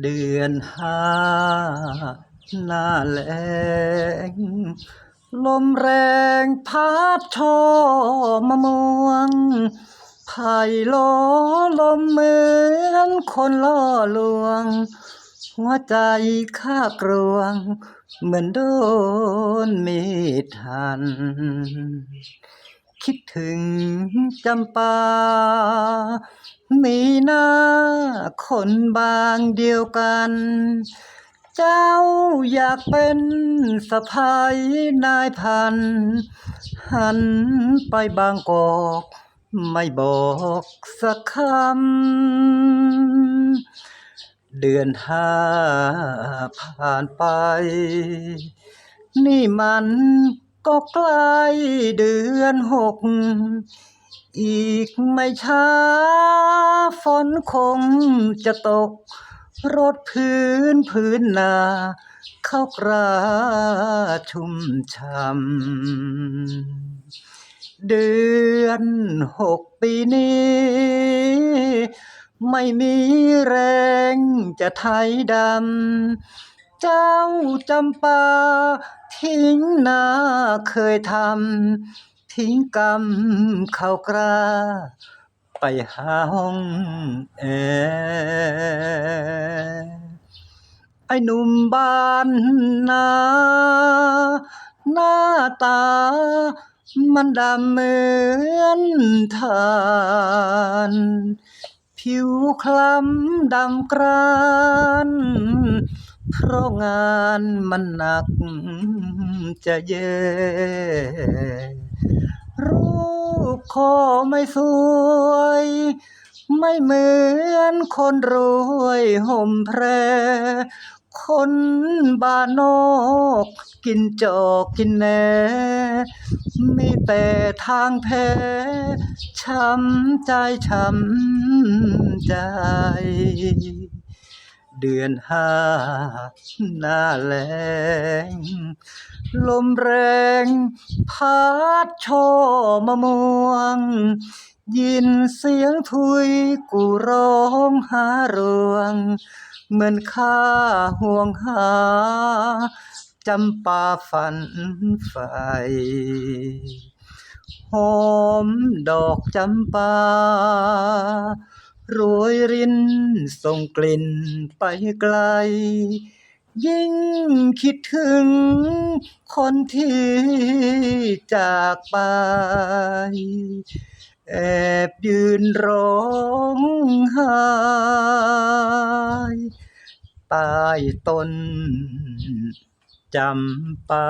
เดือนห้าหน้าแล้งลมแรงพัดโชมะม่วงไผ่ล้อลมเหมือนคนล่อลวง หัวใจข้ากรวง เหมือนโดนมีดหัน คิดถึงจำปา มีหน้าคนบางเดียวกัน เจ้าอยากเป็นสะพายนายพัน หันไปบางกอก ไม่บอกสักคำ เดือนห้าผ่านไป นี่มัน ก็ใกล้เดือนหก อีกไม่ช้า ฝนคงจะตก รถพื้นพื้นนาเข้ากราชุ่มช่ำเดือนหกปีนี้ ไม่มีแรงจะไถดำ เจ้าจำปา ทิ้งนาเคยทำ ทิ้งกำเข้ากล้าไปหาห้องแอร์ไอ้หนุ่มบ้านนาหน้าตา มันดำเหมือนถ่าน ผิวคล้ำดำกร้านเพราะงานมันหนักจะแย่รูปคอไม่สวย ไม่เหมือนคนรวยห่มแพร คนบ้านนอกกินจอกกินแหนมีแต่ทางแพ้ช้ำใจช้ำ ใจ เดือนห้าหน้าแล้งลมแรงพัดโชมะม่วง ยินเสียงถุยกูร้องหารวงเหมือนข้าห่วงหาจำปาฝันใฝ่หอมดอกจำปา โรยรินส่งกลิ่นไปไกล ยิ่งคิดถึงคนที่จากไป แอบยืนร้องไห้ใต้ต้นจำปา